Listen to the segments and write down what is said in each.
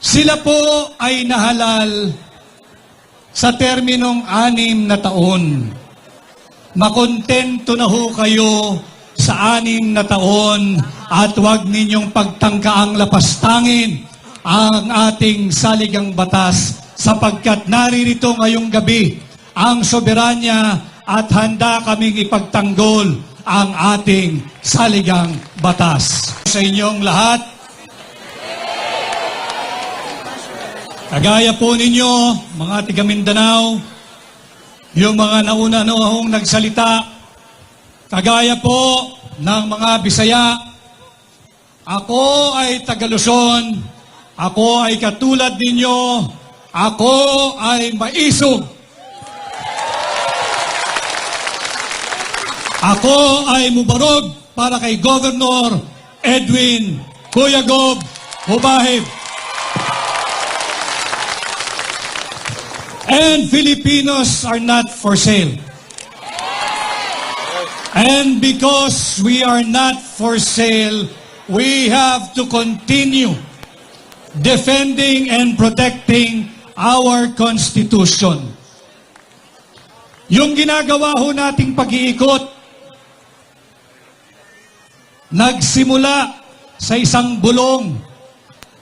Sila po ay nahalal sa terminong anim na taon. Makontento na ho kayo sa anim na taon at huwag ninyong pagtangkaang lapastangin ang ating saligang batas sapagkat naririto ngayong gabi ang soberanya at handa kaming ipagtanggol ang ating saligang batas. Sa inyong lahat, Kagaya po ninyo, mga tiga Mindanao, yung mga nauna noong nagsalita, kagaya po ng mga Bisaya, ako ay taga Luzon, ako ay katulad ninyo, ako ay maisog. Ako ay mubarog para kay Governor Edwin Kuyagob Hubahib. And Filipinos are not for sale. And because we are not for sale, we have to continue defending and protecting our Constitution. Yung ginagawa ho nating pag-iikot, nagsimula sa isang bulong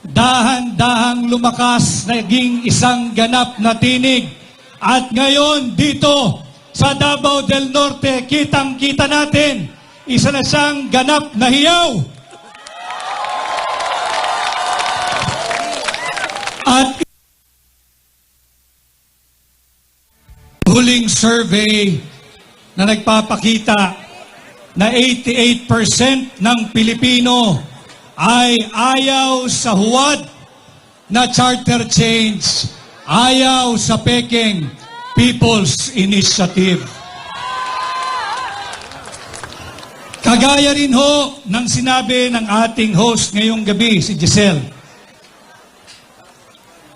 dahan-dahang lumakas, naging isang ganap na tinig. At ngayon dito sa Davao del Norte, kitang-kita natin, isa na siyang ganap na hiyaw. At huling survey na nagpapakita na 88% ng Pilipino ay ayaw sa huwad na charter change, ayaw sa peking People's Initiative. Kagaya rin ho ng sinabi ng ating host ngayong gabi, si Giselle,